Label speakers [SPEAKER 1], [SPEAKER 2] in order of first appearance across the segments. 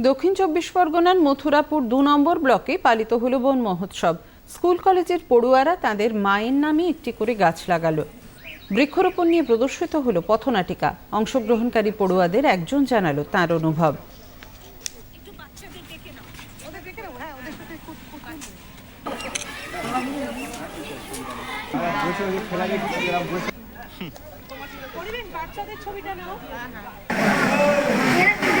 [SPEAKER 1] দক্ষিণ চব্বিশ পরগনার মথুরাপুর দু নম্বর ব্লকে পালিত হল বন মহোৎসব। স্কুল কলেজের পড়ুয়ারা তাদের মায়ের নামে একটি করে গাছ লাগালো। বৃক্ষরোপণ নিয়ে প্রদর্শিত হলো পথনাটিকা। অংশগ্রহণকারী পড়ুয়াদের একজন জানালো তার অনুভব।
[SPEAKER 2] যে অপকার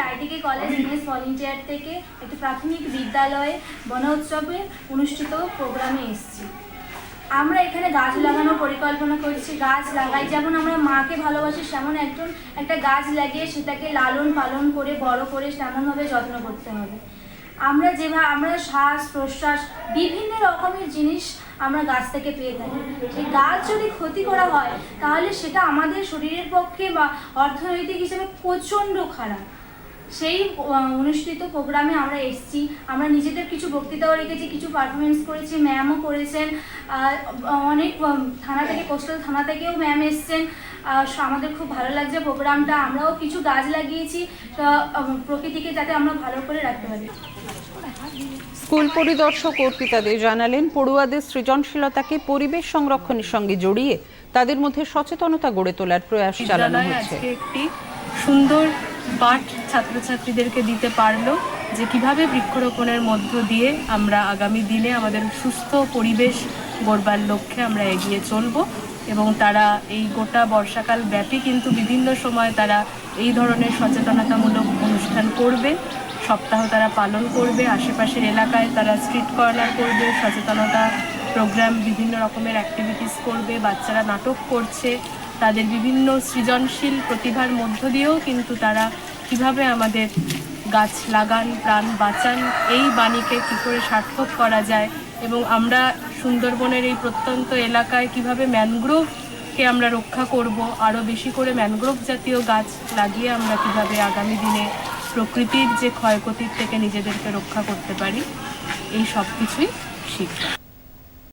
[SPEAKER 3] রায়দিকে কলেজ ইংলিশ ভলেন্টিয়ার থেকে একটি প্রাথমিক বিদ্যালয়ে বনোৎসবে অনুষ্ঠিত প্রোগ্রামে এসেছি। আমরা এখানে গাছ লাগানোর পরিকল্পনা করছি, গাছ লাগাই। যেমন আমরা মাকে ভালোবাসি, সেমন একজন, একটা গাছ লাগিয়ে সেটাকে লালন পালন করে, বড় করে তেমনভাবে যত্ন করতে হবে। আমরা যেভাবে আমরা শ্বাস প্রশ্বাস, বিভিন্ন রকমের জিনিস আমরা গাছ থেকে পেয়ে থাকি। সেই গাছ যদি ক্ষতি করা হয়, তাহলে সেটা আমাদের শরীরের পক্ষে বা অর্থনৈতিক হিসেবে প্রচণ্ড খারাপ। সেই অনুষ্ঠিত প্রোগ্রামে আমরা এসেছি। আমরা নিজেদের কিছু বক্তৃতাও রেখেছি, কিছু পারফরমেন্স করেছি ম্যামও করেছেন। অনেক থানা থেকে কোস্টাল থানা থেকেও ম্যাম এসছেন। আমাদের খুব ভালো লাগছে প্রোগ্রামটা আমরাও কিছু গাছ লাগিয়েছি। প্রকৃতিকে যাতে আমরা ভালো করে রাখতে পারি।
[SPEAKER 1] স্কুল পরিদর্শক অর্পিতাদের জানালেন পড়ুয়াদের সৃজনশীলতাকে পরিবেশ সংরক্ষণের সঙ্গে জড়িয়ে তাদের মধ্যে সচেতনতা গড়ে তোলার প্রয়াস চালানো হচ্ছে।
[SPEAKER 4] একটি সুন্দর পাঠ ছাত্রছাত্রীদেরকে দিতে পারল যে কীভাবে বৃক্ষরোপণের মধ্য দিয়ে আমরা আগামী দিনে আমাদের সুস্থ পরিবেশ গড়বার লক্ষ্যে আমরা এগিয়ে চলব। এবং তারা এই গোটা বর্ষাকাল ব্যাপী কিন্তু বিভিন্ন সময় তারা এই ধরনের সচেতনতামূলক অনুষ্ঠান করবে। সপ্তাহ তারা পালন করবে, আশেপাশের এলাকায় তারা স্ট্রিট কর্নার করবে, সচেতনতা প্রোগ্রাম বিভিন্ন রকমের অ্যাক্টিভিটিস করবে, বাচ্চারা নাটক করছে। তাদের বিভিন্ন সৃজনশীল প্রতিভার মধ্য দিয়েও কিন্তু তারা কীভাবে আমাদের গাছ লাগান, প্রাণ বাঁচান, এই বাণীকে কী করে সার্থক করা যায় এবং আমরা সুন্দরবনের এই প্রত্যন্ত এলাকায় কীভাবে ম্যানগ্রোভকে আমরা রক্ষা করব, আরও বেশি করে ম্যানগ্রোভ জাতীয় গাছ লাগিয়ে আমরা কীভাবে আগামী দিনে প্রকৃতির যে ক্ষয়ক্ষতির থেকে নিজেদেরকে রক্ষা করতে পারি, এই সব কিছুই শিখব।